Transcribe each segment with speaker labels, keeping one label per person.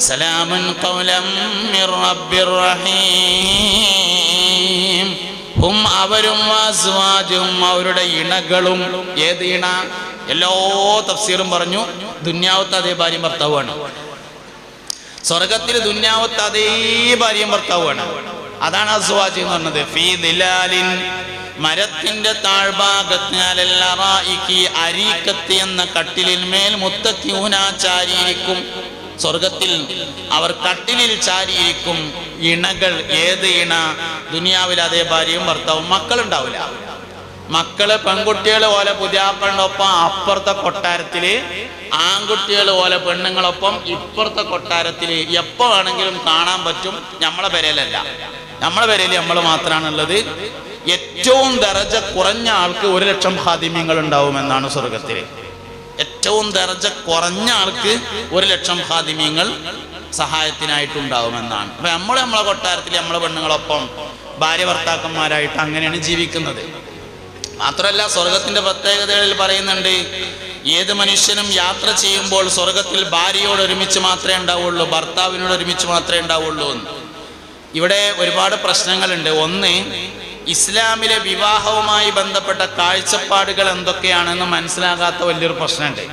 Speaker 1: സലാമുൻ قولا من رب الرحيم هم അവരും വാസ്വാജും അവരുടെ ഇണകളും. ഏത് ഇണ? എല്ലാ തഫ്സീറും പറഞ്ഞു ദുന്യാവത്ത് അതേ ഭാര്യയും ഭർത്താവുമാണ് സ്വർഗത്തിൽ ദുന്യാവത്ത് അതേ ഭാര്യയും ഭർത്താവുമാണ് അതാണ് അസ്വാജ് എന്ന് പറഞ്ഞത്. ഫീ ദിലാലിൻ മരത്തിന്റെ താഴ്ഭാഗത്തിനാലെല്ലാറായിക്ക് അരീക്കത്ത് എന്ന കട്ടിലിന്മേൽ മുത്തക്യൂന ചാരിയിരിക്കും. സ്വർഗത്തിൽ അവർ കട്ടിലിൽ ചാരിയിരിക്കും. ഇണകൾ ഏത് ഇണ? ദുനിയാവിൽ അതേ ഭാര്യയും ഭർത്താവും മക്കളുണ്ടാവില്ല. മക്കൾ പെൺകുട്ടികൾ ഓലെ പുതിയാപ്പളിനൊപ്പം അപ്പുറത്തെ കൊട്ടാരത്തിൽ ആൺകുട്ടികൾ ഓലെ പെണ്ണുങ്ങളൊപ്പം ഇപ്പുറത്തെ കൊട്ടാരത്തിൽ എപ്പോ വേണമെങ്കിലും കാണാൻ പറ്റും നമ്മളെ പെരയിലല്ല നമ്മളെ പെരയിൽ നമ്മൾ മാത്രമാണുള്ളത് ഏറ്റവും ദറജ കുറഞ്ഞ ആൾക്ക് ഒരു ലക്ഷം ഹാദിമ്യങ്ങൾ ഉണ്ടാവുമെന്നാണ് സ്വർഗത്തിൽ. ഏറ്റവും ദർജ കുറഞ്ഞ ആൾക്ക് ഒരു ലക്ഷം ഹാദിമ്യങ്ങൾ സഹായത്തിനായിട്ടുണ്ടാവുമെന്നാണ്. അപ്പൊ നമ്മൾ നമ്മളെ കൊട്ടാരത്തിൽ നമ്മളെ പെണ്ണുങ്ങളൊപ്പം ഭാര്യ ഭർത്താക്കന്മാരായിട്ട് അങ്ങനെയാണ് ജീവിക്കുന്നത്. മാത്രമല്ല സ്വർഗത്തിന്റെ പ്രത്യേകതകളിൽ പറയുന്നുണ്ട് ഏത് മനുഷ്യനും യാത്ര ചെയ്യുമ്പോൾ സ്വർഗത്തിൽ ഭാര്യയോട് ഒരുമിച്ച് മാത്രമേ ഉണ്ടാവുള്ളൂ ഭർത്താവിനോട് ഒരുമിച്ച് മാത്രമേ ഉണ്ടാവുള്ളൂ എന്ന്. ഇവിടെ ഒരുപാട് പ്രശ്നങ്ങളുണ്ട്. ഒന്ന് ഇസ്ലാമിലെ വിവാഹവുമായി ബന്ധപ്പെട്ട കാഴ്ചപ്പാടുകൾ എന്തൊക്കെയാണെന്ന് മനസ്സിലാകാത്ത വലിയൊരു പ്രശ്നമുണ്ട്.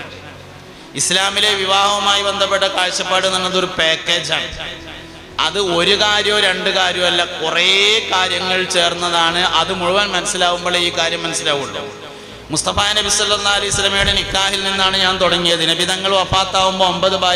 Speaker 1: ഇസ്ലാമിലെ വിവാഹവുമായി ബന്ധപ്പെട്ട കാഴ്ചപ്പാട് എന്ന് പറയുന്നത് ഒരു പാക്കേജാണ്. അത് ഒരു കാര്യമോ രണ്ട് കാര്യമോ അല്ല കുറേ കാര്യങ്ങൾ ചേർന്നതാണ്. അത് മുഴുവൻ മനസ്സിലാവുമ്പോഴേ ഈ കാര്യം മനസ്സിലാവുള്ളൂ. മുസ്തഫ നബി സല്ലാ അലൈഹി സ്വലമയുടെ നിക്കാഹിൽ നിന്നാണ് ഞാൻ തുടങ്ങിയത്. നബി തങ്ങൾ വഫാത്താവുമ്പോൾ ഒമ്പത് ഭാര്യ